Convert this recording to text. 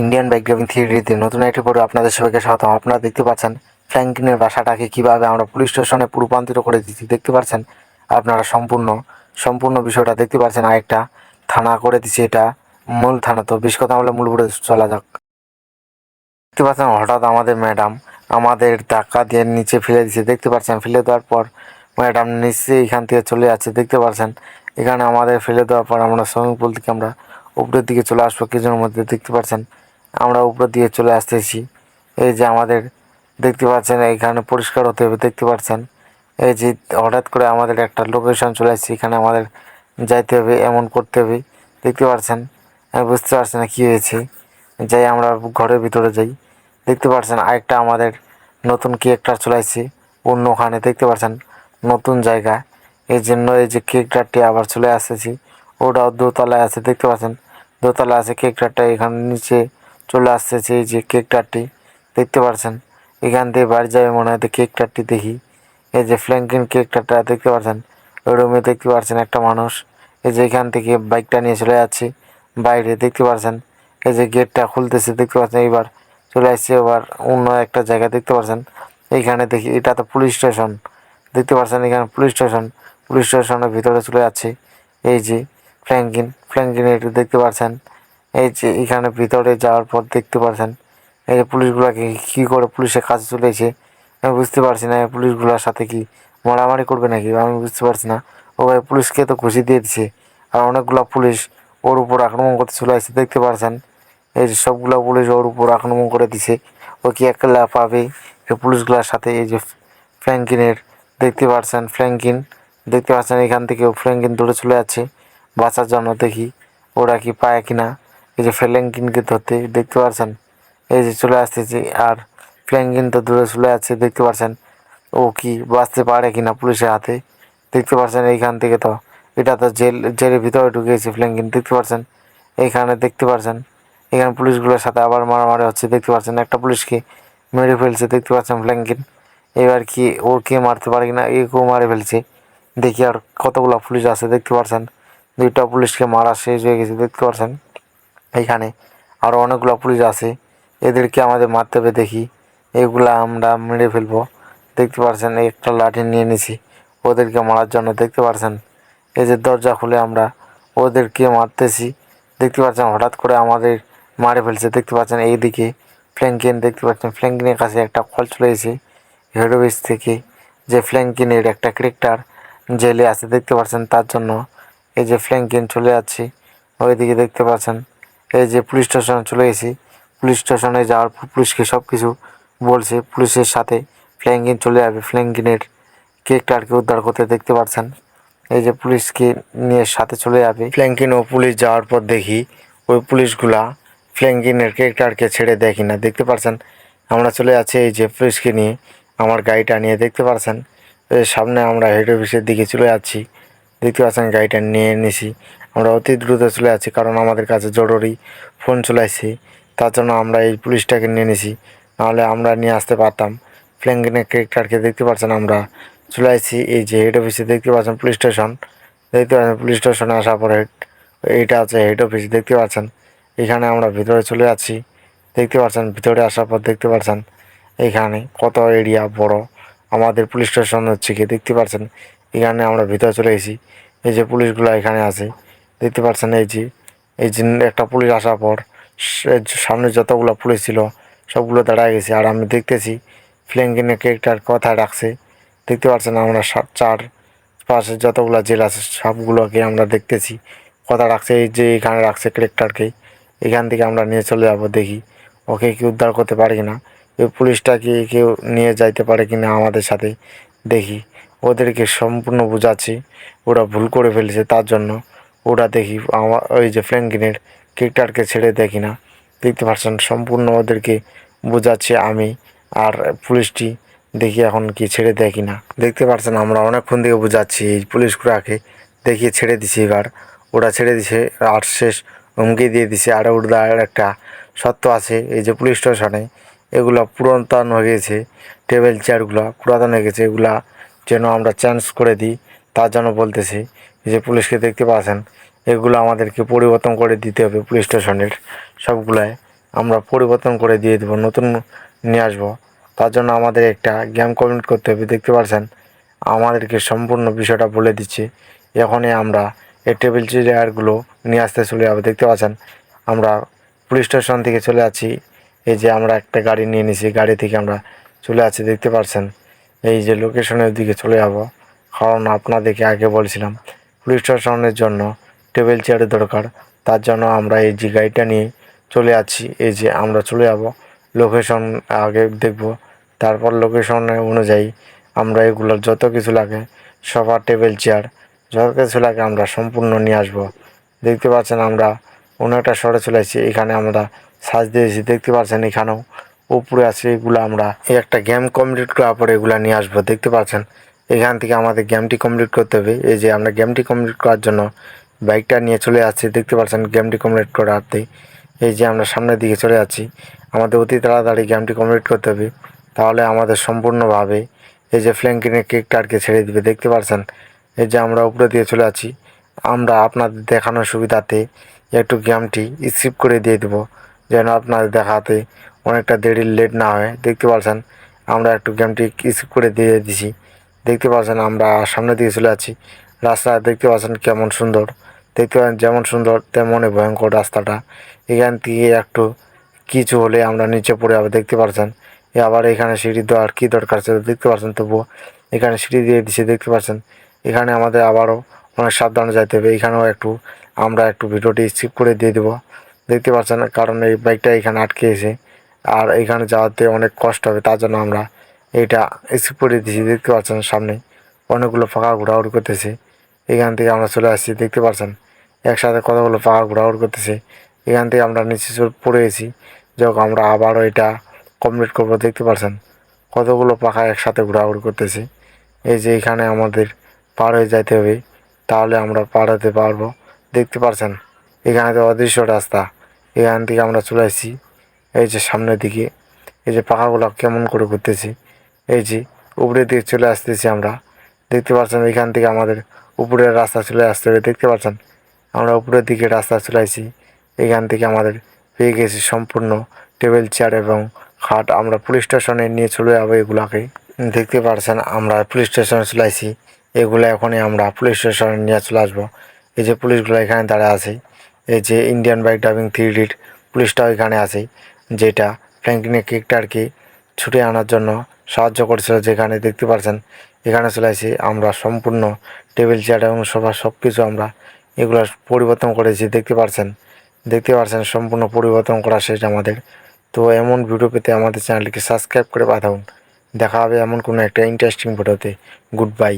Indian bike driving থিওরিতে নতুন একটি পর্বে আপনাদের সবাইকে স্বাগতম। আপনারা দেখতে পাচ্ছেন ফ্র্যাঙ্কলিনের বাসাটাকে কীভাবে আমরা পুলিশ স্টেশনে রূপান্তরিত করে দিচ্ছি, দেখতে পাচ্ছেন? আপনারা সম্পূর্ণ সম্পূর্ণ বিষয়টা দেখতে পাচ্ছেন। আরেকটা থানা করে দিচ্ছে, এটা মূল থানা। তো বেশ কথা বলে মূল বোর্ডে চলা যাক। দেখতে পাচ্ছেন, হঠাৎ আমাদের ম্যাডাম আমাদের ধাক্কা দিয়ে নিচে ফেলে দিচ্ছে। দেখতে পাচ্ছেন, ফেলে দেওয়ার পর ম্যাডাম নিচে এখান থেকে চলে যাচ্ছে। দেখতে পাচ্ছেন, এখানে আমাদের ফেলে দেওয়ার পর আমরা সুইমিং পুল থেকে আমরা উপরের দিকে চলে আসব, কিছুর মধ্যে দেখতে পাচ্ছেন। আমরা উপরের দিয়ে চলে আসতেছি। এই যে আমাদের দেখতে পাচ্ছেন এখানে পরিষ্কার হতে হবে, দেখতে পাচ্ছেন? এই যে হঠাৎ করে আমাদের একটা লোকেশন চলে আসছে, এখানে আমাদের যাইতে হবে, এমন করতে হবে। দেখতে পাচ্ছেন? বুঝতে পারছি না কী হয়েছে। যাই আমরা ঘরের ভিতরে যাই। দেখতে পাচ্ছেন, আরেকটা আমাদের নতুন কেকটা চলে আসছে, অন্য ওখানে। দেখতে পাচ্ছেন? নতুন জায়গা। এই জন্য এই যে কেকটাটি আবার চলে আসতেছি। ওটাও দোতলায় আছে, দেখতে পাচ্ছেন? দোতলা আছে কেকটাটা এখানে নিচে চলে আসতেছে এই যে কেকটাটি দেখতে পাচ্ছেন এখান থেকে বাড়ি যাবে মনে হয় তো কেকটাটি দেখি। এই যে ফ্ল্যাঙ্কিন কেকটাটা দেখতে পাচ্ছেন ওই রুমে দেখতে পাচ্ছেন একটা মানুষ। এই যে এখান থেকে বাইকটা নিয়ে চলে যাচ্ছে। বাইরে দেখতে পাচ্ছেন এই যে গেটটা খুলতেছে, দেখতে পাচ্ছেন এইবার চলে আসছে, এবার অন্য একটা জায়গা দেখতে পাচ্ছেন এইখানে দেখি, এটা তো পুলিশ স্টেশন দেখতে পাচ্ছেন এখানে পুলিশ স্টেশন পুলিশ স্টেশনের ভিতরে চলে যাচ্ছে। এই যে ফ্ল্যাঙ্কিন ফ্ল্যাঙ্কিন একটু দেখতে পাচ্ছেন এই যে এখানে ভিতরে যাওয়ার পর দেখতে পারছেন, এই যে পুলিশগুলোকে কী করে পুলিশের কাছে চলে এসে আমি বুঝতে পারছি না পুলিশগুলোর সাথে কি মারামারি করবে নাকি, আমি বুঝতে পারছি না। ও ভাই পুলিশকে তো খুশি দিয়ে দিছে, আর অনেকগুলো পুলিশ ওর উপর আক্রমণ করতে চলে আসছে, দেখতে পারছেন? এই যে সবগুলো পুলিশ ওর উপর আক্রমণ করে দিছে, ও কি একলা পাবে? এই পুলিশগুলোর সাথে এই যে ফ্র্যাঙ্কিনের, দেখতে পাচ্ছেন ফ্র্যাঙ্কিন, দেখতে পাচ্ছেন এখান থেকে ও ফ্র্যাঙ্কিন দূরে চলে যাচ্ছে, বাঁচার জন্য দেখি ওরা কি পায় কিনা। এই যে ফ্র্যাঙ্কিনকে ধরতে দেখতে পাচ্ছেন এই যে চলে আসতেছে, আর ফ্র্যাঙ্কিন তো দূরে চলে যাচ্ছে, দেখতে পাচ্ছেন ও কি বাঁচতে পারে কিনা পুলিশের হাতে? দেখতে পাচ্ছেন এইখান থেকে তো? এটা তো জেল জেলের ভিতরে ঢুকেছে ফ্ল্যাঙ্কিন দেখতে পাচ্ছেন এইখানে দেখতে পাচ্ছেন এখানে পুলিশগুলোর সাথে আবার মারামারি হচ্ছে, দেখতে পাচ্ছেন একটা পুলিশকে মেরে ফেলছে, দেখতে পাচ্ছেন ফ্ল্যাঙ্কিন এবার কি ও কে মারতে পারে কিনা? একেও মারে ফেলছে। দেখি আর কতগুলো পুলিশ আছে, দেখতে পাচ্ছেন দুইটা পুলিশকে মারা শেষ হয়ে গেছে, দেখতে পাচ্ছেন এইখানে আরও অনেকগুলো পুলিশ আছে। এদেরকে আমাদের মারতে হবে দেখি। এগুলা আমরা মেরে ফেলব। দেখতে পারছেন, একটা লাঠি নিয়ে নিছি। ওদেরকে মারার জন্য দেখতে পারছেন? এই যে দরজা খুলে আমরা ওদেরকে মারতেছি। দেখতে পাচ্ছেন, হঠাৎ করে আমাদের মারে ফেলছে। দেখতে পাচ্ছেন, এইদিকে ফ্ল্যাঙ্কিন, দেখতে পাচ্ছেন, ফ্ল্যাঙ্কিনের কাছে একটা কল চলে এসেছে। হেড থেকে যে ফ্ল্যাঙ্কিনের একটা ক্রিকেটার জেলে আছে, দেখতে পাচ্ছেন তার জন্য। এই যে ফ্ল্যাঙ্কিন চলে যাচ্ছে। ওইদিকে দেখতে পাচ্ছেন এই যে পুলিশ স্টেশনে চলে গেছি। পুলিশ স্টেশনে যাওয়ার পুলিশকে সব কিছু বলছে। পুলিশের সাথে ফ্ল্যাঙ্গিন চলে যাবে। ফ্ল্যাঙ্কিনের কেকটারকে উদ্ধার করতে দেখতে পাচ্ছেন। এই যে পুলিশকে নিয়ে সাথে চলে যাবে। ফ্ল্যাঙ্কিন ও পুলিশ যাওয়ার পর দেখি ওই পুলিশগুলা ফ্ল্যাঙ্কিনের কেকটারকে ছেড়ে দেখি না দেখতে পাচ্ছেন? আমরা চলে যাচ্ছি এই যে পুলিশকে নিয়ে। আমার গাড়িটা নিয়ে দেখতে পাচ্ছেন? সামনে আমরা হেড অফিসের দিকে চলে যাচ্ছি। দেখতে পাচ্ছেন গাড়িটা নিয়ে নিছি। আমরা অতি দ্রুত চলে যাচ্ছি কারণ আমাদের কাছে জরুরি ফোন চলে তার জন্য আমরা এই পুলিশটাকে নিয়ে নিছি। নাহলে আমরা নিয়ে আসতে পারতাম। ফ্ল্যাঙ্কিনের ক্যারেক্টারকে দেখতে পাচ্ছেন আমরা। চলে আসছি এই যে হেড অফিসে দেখতে পাচ্ছেন পুলিশ স্টেশন। দেখতে পাচ্ছেন পুলিশ স্টেশনে আসার পরে এইটা আছে হেড অফিস দেখতে পাচ্ছেন? এখানে আমরা ভিতরে চলে যাচ্ছি। দেখতে পাচ্ছেন, ভিতরে আসার পর দেখতে পাচ্ছেন এখানে কত এরিয়া বড়। আমাদের পুলিশ স্টেশন হচ্ছে কি দেখতে পাচ্ছেন। এখানে আমরা ভিতরে চলে গেছি। এই যে পুলিশগুলো এখানে আছে। দেখতে পাচ্ছেন এই যে এই যে একটা পুলিশ আসার পর সামনে যতগুলো পুলিশ ছিল, সবগুলো দাঁড়ায় গেছে। আর আমি দেখতেছি ফ্ল্যাঙ্কিনের কেকটার কথা রাখছে। দেখতে পাচ্ছেন আমরা চার পাশে যতগুলো জেল আছে, সবগুলোকে আমরা দেখতেছি। কথা রাখছে, এই যে এখানে রাখছে ক্রেকটারকে, এখান থেকে আমরা নিয়ে চলে যাব দেখি। ওকে কি উদ্ধার করতে পারে কিনা? ওই পুলিশটাকে কেউ নিয়ে যাইতে পারে কিনা আমাদের সাথে দেখি। ওদেরকে সম্পূর্ণ বোঝাচ্ছি। ওরা ভুল করে ফেলেছে তার জন্য। ওরা দেখি, আমার ওই যে ফ্ল্যাঙ্কিনের ক্রিকেটারকে ছেড়ে দেখি না দেখতে পাচ্ছেন, সম্পূর্ণ ওদেরকে বোঝাচ্ছি আমি আর পুলিশটি দেখি এখন কি ছেড়ে দেয় কিনা। দেখতে পাচ্ছেন, আমরা অনেকক্ষণ থেকে বোঝাচ্ছি এই পুলিশগুলোকে দেখিয়ে ছেড়ে দিছি এবার। ওরা ছেড়ে দিছে, আর শেষ হুমকি দিয়ে দিছে। আর ওর একটা সত্য আছে, এই যে পুলিশ স্টেশনে এগুলো পুরাতন হয়ে গেছে, টেবিল, চেয়ারগুলো পুরাতন হয়ে গেছে। এগুলা যেন আমরা চেঞ্জ করে দিই তার জন্য বলতেছি। যে পুলিশকে দেখতে পাচ্ছেন, এগুলো আমাদেরকে পরিবর্তন করে দিতে হবে পুলিশ স্টেশনের সবগুলায়। আমরা পরিবর্তন করে দিয়ে দেবো, নতুন নিয়ে আসব। তার জন্য আমাদের একটা গেম কমপ্লিট করতে হবে, দেখতে পাচ্ছেন? আমাদেরকে সম্পূর্ণ বিষয়টা বলে দিচ্ছি। এখনই আমরা এই টেবিল চেয়ারগুলো নিয়ে আসতে চলে যাব, দেখতে পাচ্ছেন? আমরা পুলিশ স্টেশন থেকে চলে যাচ্ছি। এই যে আমরা একটা গাড়ি নিয়ে নিছি, গাড়ি থেকে আমরা চলে যাচ্ছি, দেখতে পাচ্ছেন? এই যে লোকেশনের দিকে চলে যাব। কারণ আপনাদেরকে আগে বলছিলাম। পুলিশ স্টেশনের জন্য টেবিল চেয়ারের দরকার। তার জন্য আমরা এই যে গাড়িটা নিয়ে চলে যাচ্ছি এই যে আমরা চলে যাব লোকেশন আগে দেখব। তারপর লোকেশনের অনুযায়ী আমরা এগুলোর যত কিছু লাগে, সবার টেবিল চেয়ার যত কিছু লাগে আমরা সম্পূর্ণ নিয়ে আসব। দেখতে পাচ্ছেন আমরা অন্য একটা শহরে চলে এসেছি এখানে আমরা সাজ দিয়েছি। দেখতে পাচ্ছেন এখানেও উপরে আছে এগুলো আমরা একটা গেম কমপ্লিট করার পরে এগুলো নিয়ে আসব। দেখতে পাচ্ছেন এখান থেকে আমাদের গেমটি কমপ্লিট করতে হবে। এই যে আমরা গেমটি কমপ্লিট করার জন্য বাইকটা নিয়ে চলে যাচ্ছি দেখতে পাচ্ছেন গেমটি কমপ্লিট করাতে এই যে আমরা সামনের দিকে চলে যাচ্ছি। আমাদের অতি তাড়াতাড়ি গেমটি কমপ্লিট করতে হবে। তাহলে আমাদের সম্পূর্ণভাবে এই যে ফ্ল্যাঙ্কিনের কেকটাকে ছেড়ে দিবে। দেখতে পাচ্ছেন? এই যে আমরা উপরে দিয়ে চলে আছি আমরা আপনাদের দেখানোর সুবিধাতে একটু গেমটি স্কিপ করে দিয়ে দেবো। যেন আপনাদের দেখাতে অনেকটা দেরি লেট না হয়। দেখতে পাচ্ছেন? আমরা একটু গেমটি স্কিপ করে দিয়ে দিছি। দেখতে পাচ্ছেন আমরা সামনে দিকে চলে আছি রাস্তা দেখতে পাচ্ছেন কেমন সুন্দর। দেখতে পাচ্ছেন যেমন সুন্দর, তেমনই ভয়ঙ্কর রাস্তাটা। এখান থেকে একটু কিছু হলে আমরা নিচে পড়ে যাব, দেখতে পাচ্ছেন। আবার এখানে সিঁড়ি দেওয়ার কী দরকার ছিল দেখতে পাচ্ছেন তবুও। এখানে সিঁড়ি দিয়ে দিছে, দেখতে পাচ্ছেন। এখানে আমাদের আবারও অনেক সাবধানে যাইতে হবে। এখানেও একটু আমরা একটু ভিডিওটি স্কিপ করে দিয়ে দেবো। দেখতে পাচ্ছেন কারণ এই বাইকটা এখানে আটকে এসে আর এখানে যাওয়াতে অনেক কষ্ট হবে, তার জন্য আমরা এইটা স্কিপ করে দিয়েছি, দেখতে পাচ্ছেন সামনে। অনেকগুলো ফাঁকা ঘোরাঘুরি করতেছে। এখান থেকে আমরা চলে আসছি, দেখতে পাচ্ছেন? একসাথে কতগুলো ফাঁকা ঘোরাঘুরি করতেছে। এখান থেকে আমরা নিচে পড়ে গেছি। যখন আমরা আবারও এটা কমপ্লিট করব, দেখতে পাচ্ছেন? কতগুলো পাখা একসাথে ঘোরাঘুরি করতেছে। এই যে এখানে আমাদের পার হয়ে যাইতে হবে, তাহলে আমরা পার হতে পারব। দেখতে পাচ্ছেন? এখানে তো অদৃশ্য রাস্তা। এখান থেকে আমরা চলে আসছি। এই যে সামনের দিকে। এই যে পাখাগুলো কেমন করে ঘুরতেছি। এই যে উপরের দিকে চলে আসতেছি আমরা। দেখতে পাচ্ছেন এখান থেকে আমাদের উপরের রাস্তা চলে আসতে হবে। দেখতে পাচ্ছেন? আমরা উপরের দিকে রাস্তা চলে এখান থেকে আমাদের পেয়ে গেছি সম্পূর্ণ টেবিল, চেয়ার এবং খাট। আমরা পুলিশ স্টেশনে নিয়ে চলে যাব এগুলাকে। দেখতে পাচ্ছেন আমরা পুলিশ স্টেশনে চলে এগুলো এখনই আমরা পুলিশ স্টেশনে নিয়ে চলে আসব। এই যে পুলিশগুলো এখানে দাঁড়ায় আছে। এই যে ইন্ডিয়ান বাইক ড্রাইভিং থ্রি ডিট পুলিশটাও এখানে আছে। যেটা ফ্র্যাঙ্কলিনের কেকটারকে ছুটে আনার জন্য সাহায্য করছিল যেখানে দেখতে পাচ্ছেন এখানে চলে আসি আমরা সম্পূর্ণ টেবিল, চেয়ার, এবং সোফা সব কিছু আমরা এগুলো পরিবর্তন করেছি, দেখতে পাচ্ছেন দেখতে পাচ্ছেন সম্পূর্ণ পরিবর্তন করা শেষ আমাদের। তো এমন ভিডিও পেতে আমাদের চ্যানেলটিকে সাবস্ক্রাইব করে পাঠাউন দেখা হবে এমন কোনো একটা ইন্টারেস্টিং ভিডিওতে গুড বাই